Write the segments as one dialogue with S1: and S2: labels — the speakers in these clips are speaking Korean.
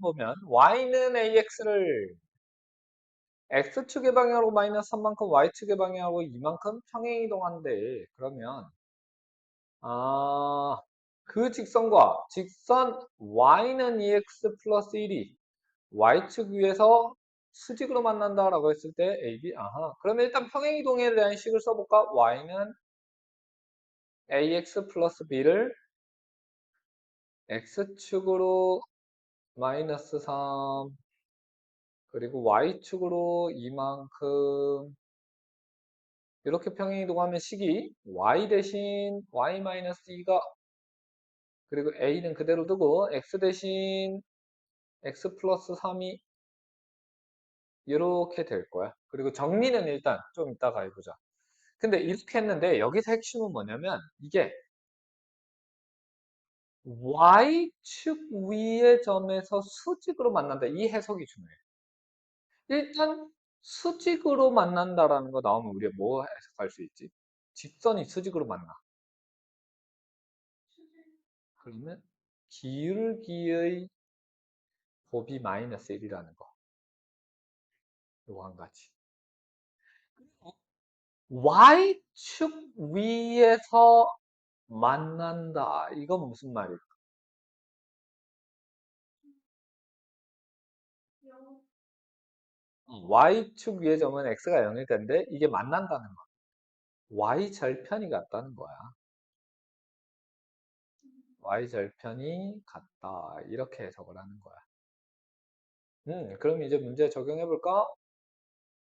S1: 보면 y는 ax를 x축의 방향으로 마이너스 3만큼 y축의 방향으로 이만큼 평행 이동한대. 그러면 아, 그 직선과 직선 y는 2x 플러스 1이 y축 위에서 수직으로 만난다라고 했을 때 AB, 아하. 그러면 일단 평행이동에 대한 식을 써볼까? y는 ax 플러스 b를 x축으로 마이너스 3 그리고 y축으로 이만큼 이렇게 평행이동 하면 식이 y 대신 y 마이너스 2가 그리고 a는 그대로 두고 x 대신 x 플러스 3이 이렇게 될 거야. 그리고 정리는 일단 좀 이따가 해보자. 근데 이렇게 했는데 여기서 핵심은 뭐냐면 이게 y축 위의 점에서 수직으로 만난다. 이 해석이 중요해. 일단 수직으로 만난다라는 거 나오면 우리가 뭐 해석할 수 있지? 직선이 수직으로 만나. 그러면 기울기의 곱이 마이너스 1이라는 거. 요거 한 가지. Y축 위에서 만난다. 이건 무슨 말일까? Y축 위의 점은 X가 0일 텐데 이게 만난다는 거. Y 절편이 같다는 거야. Y 절편이 같다. 이렇게 해석을 하는 거야. 음, 그럼 이제 문제 적용해 볼까?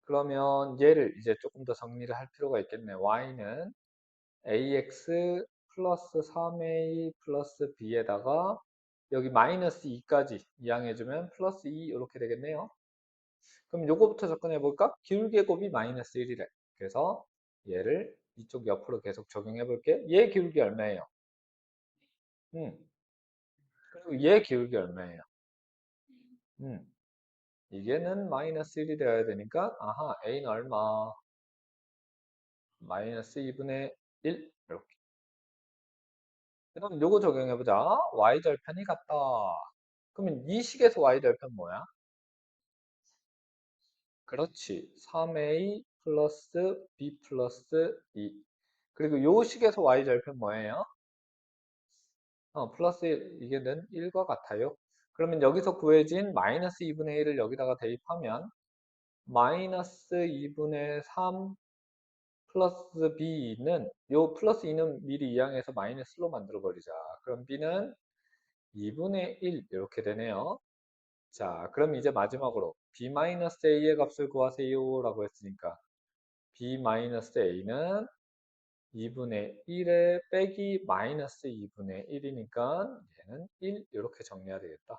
S1: 그러면 얘를 이제 조금 더 정리를 할 필요가 있겠네. y는 ax 플러스 3a 플러스 b에다가 여기 마이너스 2까지 이항해주면 플러스 2 이렇게 되겠네요. 그럼 요거부터 접근해 볼까? 기울기의 곱이 마이너스 1이래. 그래서 얘를 이쪽 옆으로 계속 적용해 볼게. 얘 기울기 얼마예요? 음. 그리고 얘 기울기 얼마예요? 음. 이게는 마이너스 1이 되어야 되니까 아하 a는 얼마? 마이너스 2분의 1 이렇게 그럼 요거 적용해보자. y절편이 같다. 그러면 이 식에서 y절편 뭐야? 그렇지. 3a 플러스 b 플러스 2 그리고 요 식에서 y절편 뭐예요? 어, 플러스 1, 이게 는 1과 같아요. 그러면 여기서 구해진 마이너스 2분의 1을 여기다가 대입하면 마이너스 2분의 3 플러스 b는 요 플러스 2는 미리 이항해서 마이너스로 만들어 버리자. 그럼 b는 2분의 1 이렇게 되네요. 자, 그럼 이제 마지막으로 b 마이너스 a의 값을 구하세요 라고 했으니까 b 마이너스 a는 2분의 1에 빼기 마이너스 2분의 1이니까 얘는 1 이렇게 정리해야 되겠다.